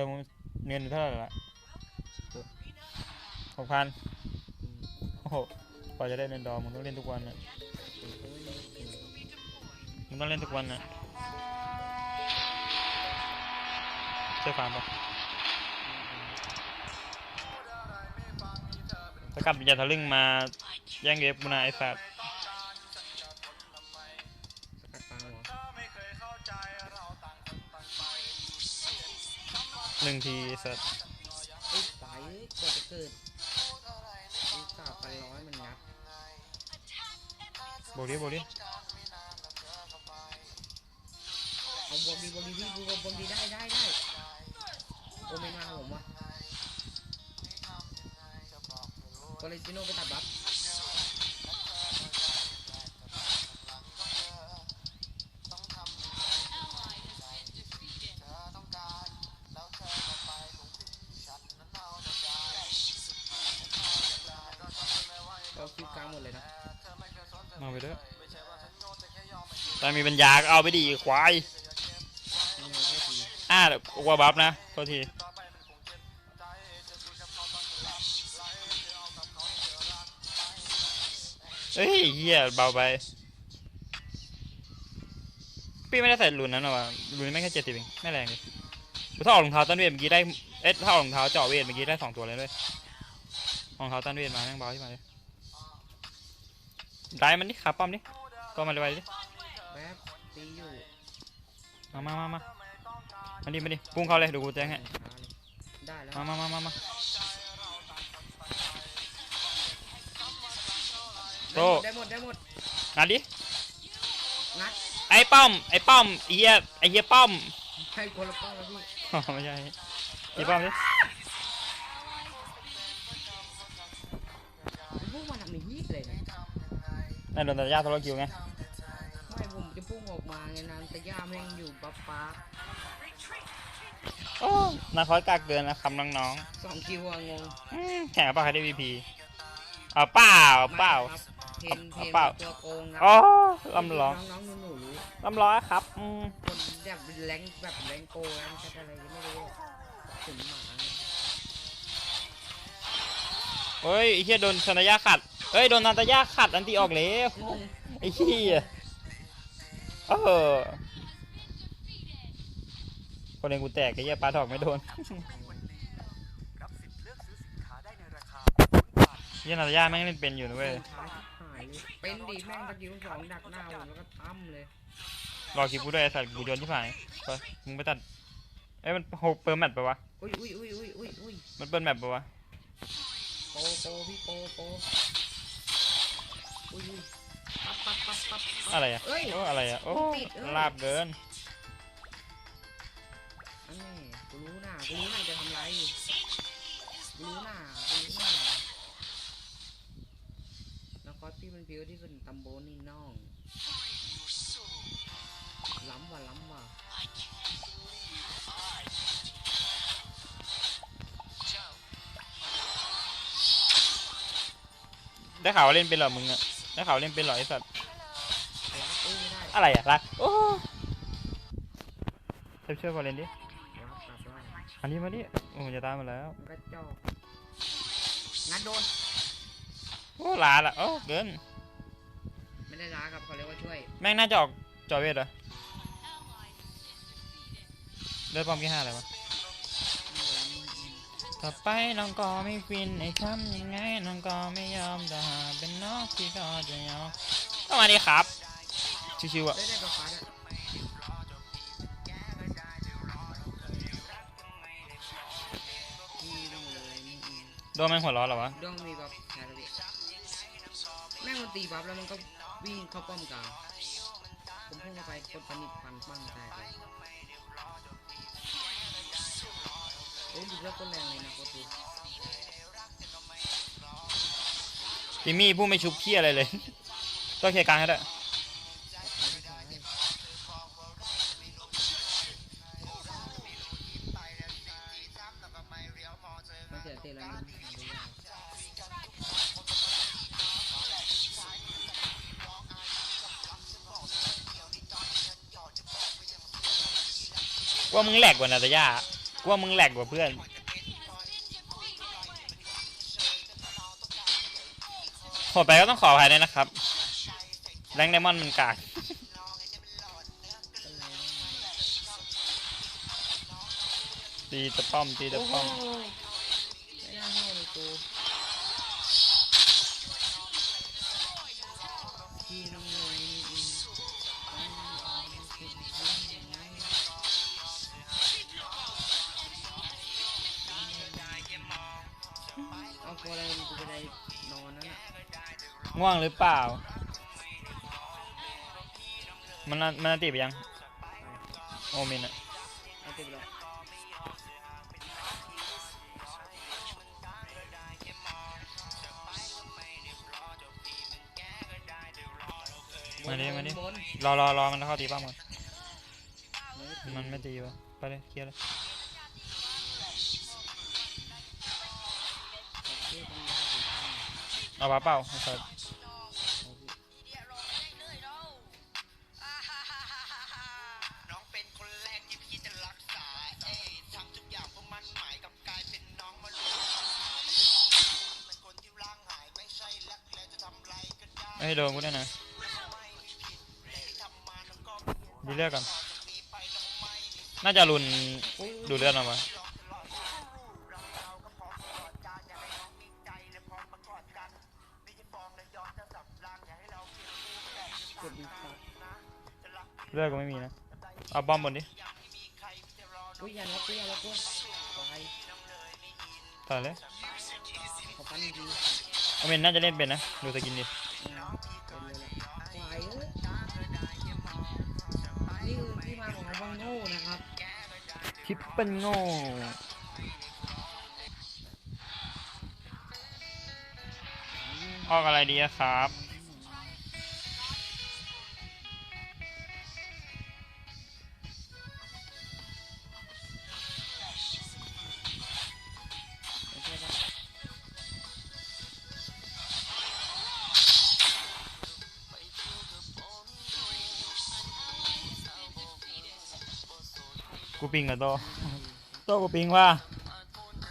อมึงเงินเท่าไหร่ละหกพันโอ้โหกว่าจะได้เงินดอมมึงต้องเล่นทุกวันนะมึงต้องเล่นทุกวันนะใช่ฟาร์มปะถ้ากลับอย่าทะลึ่งมาแย่งเวฟกูนะไอ้สัตว์ หนึ่งทีไอ้สัตว์เอ้ยตายเอ้ยกว่าจะเกิดอุตส่าห์ไปร้อยมันงัดโบกดิโบกดิเอาบวกดีบวกดีพี่บวกบวกดีได้ได้ได้โอไม่มาผมวะโคเลจิโนไปตัดบัฟ แต่มีปัญญาก็เอาไปดีควายอ่าวกลัวบัฟนะโทษทีเฮ้ยเฮียเบาไปพี่ไม่ได้ใส่รุนนั้นหรอวะรุนไม่แค่เจ็ดสิบเองไม่แรงเลยถ้าออกรองเท้าต้นเวทเมื่อกี้ได้เอ๊ะถ้าออกรองเท้าเจาะเวทเมื่อกี้ได้สองตัวเลยด้วยรองเท้าต้นเวทมาแม่งเบาที่มาเลยได้มันดิขาป้อมดิก็มาเลยไปดิ ตีอยู่มามามามามาดิมาดิพุ่งเข้าเลยเดูกูแจ้งให้ได้แล้วมามามามามาโต้ได้หมดได้หมดงัดดิงัดไอ้ป้อมไอ้ป้อมไอ้เหี้ยไอ้เหี้ยป้อมให้คนละป้องแล้วพี่อ๋อไม่ใช่ไอ้ป้อมดิพวกมันทำในฮีทเลยนะนั่นโดนตัดยาโทรคิวไงไม่ผมจะ พุ่งออกมาไงนานแต่ย่าแม่งอยู่ปั๊บปั๊บโอ้นาคอยกากเกินนะคำน้องสองคิวอะงงๆอืมแข่งกับป้าใครได้ VP เอาเปล่าเอาเปล่า ไม่ครับเพนเพนเปล่า ตัวโกงนะอ๋อลำร้องน้องๆหนูๆรู้ลำร้อยครับอืมคนแบบแรงแบบแรงโกงแล้วมันจะอะไรก็ไม่รู้ถึงหมาไงเฮ้ยไอ้เหี้ยโดนชนายาขัดเฮ้ยโดนนาตายาขัดอันตีออกแล้วงงไอ้เหี้ย เออคนเล่นกูแตกไอ้เหี้ยปลาถอกไม่โดนเหี้ยนาตายาแม่งเล่นเป็นอยู่นะเว้ยท้าชิบหายเลยเป็นดีแม่งตะกี้สองดักหน้าผมแล้วก็ทำเลยรอคลิปกูด้วยไอ้สัตว์กูโยนที่ผ่านไปมึงไปตัดเอ้ยมันโหเปิดแมปปะวะอุ้ยอุ้ยอุ้ยอุ้ยอุ้ยอุ้ยมันเปิดแมปปะวะโปโปพี่โปโปอุ้ยอุ้ย ปั๊บปั๊บปั๊บปั๊บปั๊บ อะไรอะเอ้ยโอ้อะไรอะโอ้ติดเอ้ย ลาบเกินอันนี้กูรู้หน้ากูรู้หน้าจะทำไรกูรู้หน้ากูรู้หน้านครพี่มันพิวที่สุดในตำบลนี่น้องล้ำว่ะล้ำว่ะได้ข่าวว่าเล่นเป็นเหรอมึงอะได้ข่าวว่าเล่นเป็นเหรอไอ้สัตว์ล้ำเอ้ยไม่ได้อะไรอะรักโอ้เทปช่วยบอลเล่นดิล้ำกลับได้อันนี้มาดิโอ้มันจะตามมาแล้วมันก็จอกงัดโดนโอ้ลาละโอ้เกินไม่ได้ล้าครับเขาเรียกว่าช่วยแม่งน่าจะออกจอเวทเหรอเลือดปอมกี่ห้าอะไรวะต่อไปน้องก็ไม่ฟินไอ้ทำยังไงน้องก็ไม่ยอมแต่หากเป็นน้องพี่ก็จะยอมต้องมาดิครับ ชิวๆอะได้ได้ประฟ้าด้วยนี่ลงเลยนี่อืมโดนแม่งหัวเร้อนเหรอวะดวงมีบัฟแคร์บีแม่งมันตีบัฟแล้วมันก็วิ่งเข้าป้อมกลางผมพุ่งเข้าไปกดปนิดฟันปั้งแตกเลยโอ้ยดูแล้วก็แรงเลยนะโคตรจิมมี่ผู้ไม่ชุบเพี้ยอะไรเลยต้องเคลียร์กลางให้ได้ ว่ามึงแหลกกว่านาตาย่าว่ามึงแหลกกว่าเพื่อน โหดไปก็ต้องขออภัยด้วยนะครับ แรงไดมอนด์มันกากตีตะป้อมตีตะโอ้โหป้อม น่าเข้าเลยกูที่น้องเลยเอาตัวอะไรกูไปได้นอนนั่นน่ะง่วงหรือเปล่า มันน่ะมันน่ะตีไปยัง โอมินอะเอาตัวไปแล้ว มาดิมาดิบนรอรอรอมันเข้าตีป้อมก่อนบนมันไม่ตีวะไปเลยเคลียร์เลยเอาปลาเปล่าเอาใส่น้องเป็นคนแรกที่พี่จะรักษาเอ้ยทำทุกอย่างเพื่อมันหมายกับกลายเป็นน้องมาลูกเป็นคนที่ร่างหายไม่ใช่รักแล้วจะทำไรก็ได้ไม่ให้โดนกูด้วยนะ ดีเลือดก่อนน่าจะรุนดูเลือดมาวะกดดีครับเลือดก็ไม่มีนะ เอาบอมบนดิอุ้ยอย่าล็อกกูอย่าล็อกกูไปต่อเลยขอปันดีโอเมนน่าจะเล่นเป็นนะ ดูสกินดิ งบังโง่นะครับทิปเปิลโง่ออกอะไรดีอะครับ กูปิงกับโตโตกูปิงว่า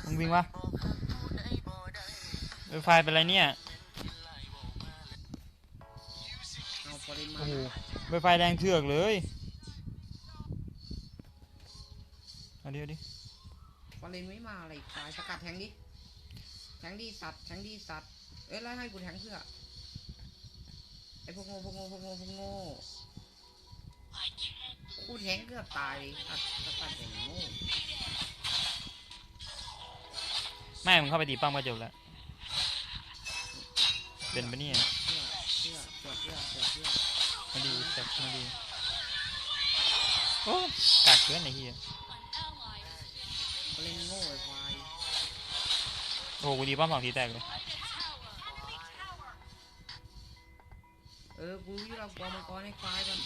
มึงปิงว่าไฟเป็นไรเนี่ยโอ้โหไฟแดงเถือกเลยเอาดิเอาดิปริมาณไม่มาอะไรตายสกัดแทงดิ แทงดิสัตว์แทงดิสัตว์ เอ้ยแล้วให้กูแทงเพื่อไอพวกโง่พวกโง่พวกโง่พวกโง่ กูแทงเกือบตายสัตว์สกัดอย่างโง่แม่มึงเข้าไปตีป้อมก็จบแล้วเป็นปะเนี่ยเพื่อเพื่อเพื่อเพื่อเพื่อเพื่อไม่ดีแต่ไม่ดีโอ้กากเกินไอ้เหี้ยเขาเล่นโง่ไอ้ควายโอ้โหกูดีป้อมสองทีแตกเลยเออกูรู้อยู่แล้วกลัวมังกรให้ควายก่อน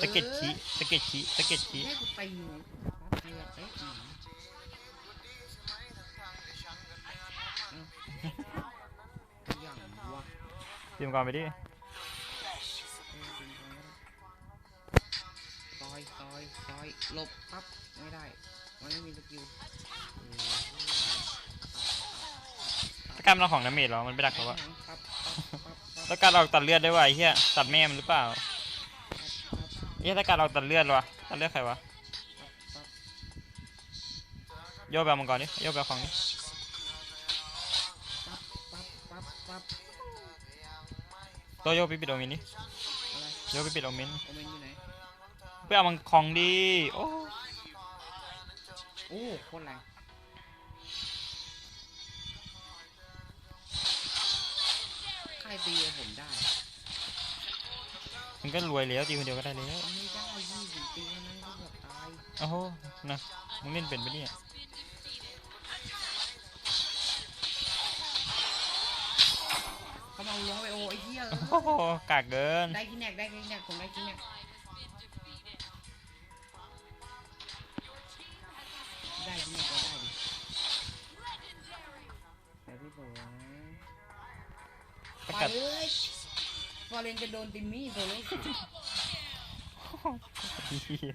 ตะเก็ดขี้ตะเก็ดขี้ตะเก็ดขี้ให้กูตีไงปั๊บเดียวเตะหนีเอาอย่างวะตีมงก่อนไปดิเออดึงก่อนก็ได้ซอยซอยซอยหลบปั๊บไม่ได้ มันไม่มีสกิลเออตะการมันเอาของดาเมจเหรอมันไปดักเขาวะปั๊บปั๊บปั๊บปั๊บตะการออกตัดเลือดได้วะไอ้เหี้ยตัดแม่มันหรือเปล่าปั๊บ เหี้ยตะการออกตัดเลือดวะตัดเลือดใครวะปั๊บโยกแบบมังกรดิโยกแบบของดิปั๊บปั๊บปั๊บตัวโยกไปปิดโอมินดิอะไรโยกไปปิดโอมินโอเมนอยู่ไหนเพื่อเอามังของดีโอ้โอ้โคตรแรงใครตีกับผมได้ มันก็รวยแล้วตีคนเดียวก็ได้แล้วมันไม่ได้ยี่สิบตีเท่านั้นก็เกือบตายโอ้โหนะมึงเล่นเป็นปะเนี่ยเขามาล้วงไปโอไอ้เหี้ยโอ้โหกากเกินได้กินแนกได้กินแนกผมได้กินแนกได้กินแนกก็ได้ดิแต่พี่ผมตะไปกัดเลย ฟอเรนจะโดนติมมี่โซโล่เหี้ย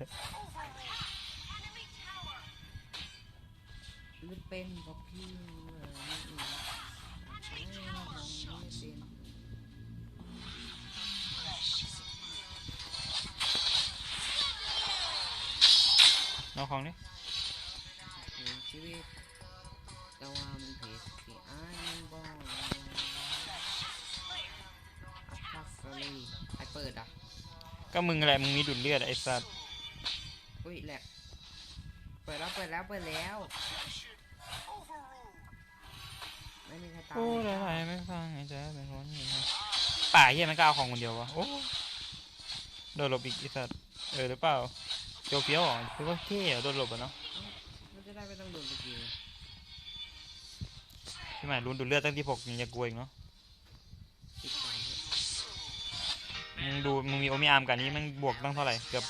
หรือเป็นเพราะพี่ไม่เป็นน้องของนี่ในชีวิตแต่ว่ามันผิด เปิดอะ ก็มึงอะไรมึงมีดุดเลือดไอ้สัตว์อุ้ยแหลกเปิดแล้วเปิดแล้วเปิดแล้ว ไม่มีใครตามโอ้ได้ไรไม่ฟังไอ้แจ๊คเป็นคนยังไงป่าเฮียมันก็เอาของคนเดียววะโอ้โดนหลบอีกไอ้สัตว์เออหรือเปล่าโจเฟี้ยวเหรอคือว่าเท่อะโดนหลบอะเนาะมันจะได้ไม่ต้องโดนตะกี้พี่หมายรุนดูดเลือดตั้งที่หกยังจะกลัวอีกเนาะ มึงดูมึงมีโอมิอาร์มกันนี้มันบวกตั้งเท่าไหร่เกือบ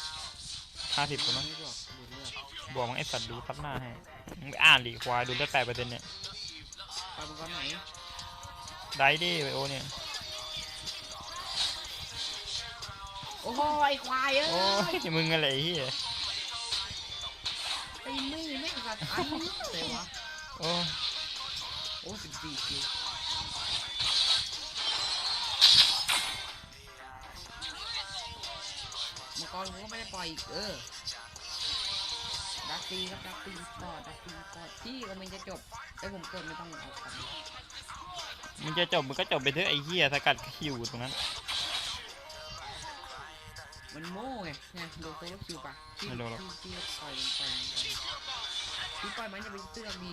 ห้าสิบมั้งไม่บอกดูเลือดบวกมั้งไอ้สัตว์ดูทับหน้าให้มึงไปอ่านดิควายดูเลือดแปดเปอร์เซ็นต์เนี่ยไปมึงก่อนไหนได้ดิไวโอเนี่ยโอ้โหไอ้ควายเอ้โอ้ยยมึงอะไรไอ้เฮียไอ้ไม่ไม่กระตันเลยวะโอ้โอ้สิบสี่คิว กรกูก็ไม่ได้ปล่อยอีกเออดักตีครับดักตีต่อดักตีต่อที่ก็มันจะจบไอ้ผมเกิดไม่ต้องเอาคันมึงจะจบมึงก็จบไปเถอะไอ้เฮียสกัดคิวตรงนั้น มันโม่ไงเนี่ยโดนโซโลคิวปะที่ไม่โดนหรอกที่ที่ปล่อยมันไปที่ปล่อยมันจะไปเสือกดี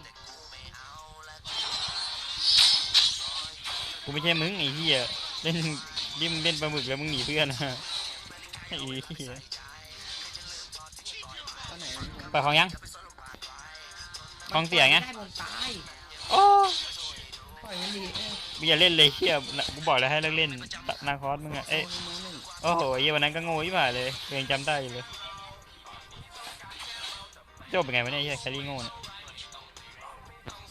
กูไม่ใช่มึงไอ้เฮียเล่นนี่มึงเล่นปลาหมึกแล้วมึงหนีเพื่อนนะไอ้เฮีย ตอนไหนมันเปิดของยัง ของเสียไงได้ผมตายโอ้ปล่อยมันดีเออมึงอย่าเล่นเลยเฮียกูบอกแล้วให้เลิกเล่นนาคอสมึงอะเอ้ยโโหนึ่งโอ้โหไอ้เฮียวันนั้นก็โง่ยี่หว่าเลยตัวเองจำได้อยู่เลยจบเป็นไงวะเนี่ยไอ้เฮียแครี่โง่เนี่ย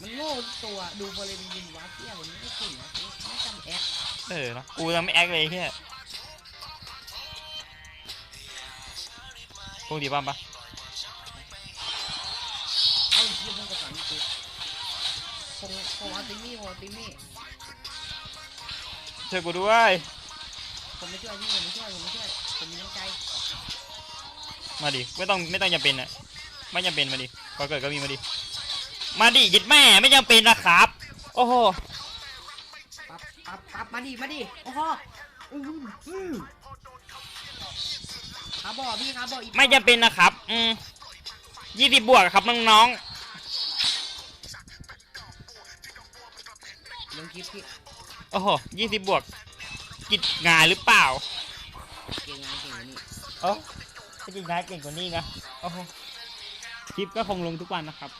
มันโง่ทุกตัวดูบริเวณยินวัดเที่ยผมไม่เก่งนะไม่จำแอคเออเนาะกูยังไม่แอคเลยไอ้เฮีย วกดีบ้ามปะเอาอีกทีมึงกระสันกูคงคงเอาติมี่คงเอาติมี่ช่วยกูด้วยผมไม่ช่วยพี่ผมไม่ช่วยผมไม่ช่วยผมมีน้ำใจมาดิไม่ต้องไม่ต้องจำเป็นอะไม่จำเป็นมาดิพอเกิดก็มีมาดิมาดิยึดแม่ไม่จำเป็นนะครับ โอ้โหปั๊บปั๊บปั๊บมาดิมาดิโอ้โหอืมอืม ขาบอพี่ขาบออีกไม่จำเป็นนะครับ อืมยี่สิบบวกครับน้องลงคลิปพี่ๆโอ้โหยี่สิบบวก กิจงานหรือเปล่าเก่งงานเก่งกว่านี้โอ้ถ้ากิจงานเก่งกว่านี้นะโอ้โหคลิปก็คงลงทุกวันนะครับ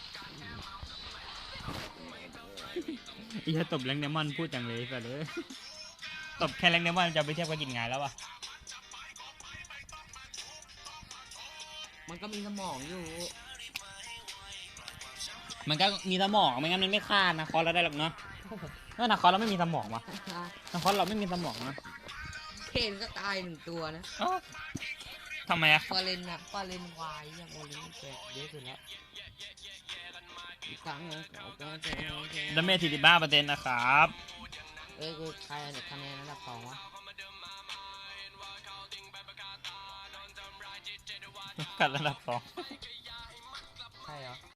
อีถ้าตบแรงเดมอนพูดจังเลยสัตว์เลยตบแค่แรงเดมอนจะไปเทียบกับกิจงานแล้ววะ มันก็มีสมองอยู่มันก็มีสมองไม่งั้นมันไม่ฆ่านะคอสเราได้หรอกเนาะถ้านาคอสเราไม่มีสมองวะนาคอสเราไม่มีสมองนะเคนก็ตายหนึ่งตัวนะอ้าวทำไมอะฟาเลนอะฟาเลนวายยังโอลิมแตกเยอะสุดแล้วอีกครั้งหนึงเอาไปเอาไปเอาไปดาเมจสี่สิบห้าเปอร์เซ็นต์นะครับ เอ้ยกูใครอันดับคะแนนอันดับสองวะ กัดระดับสอง ใช่เหรอ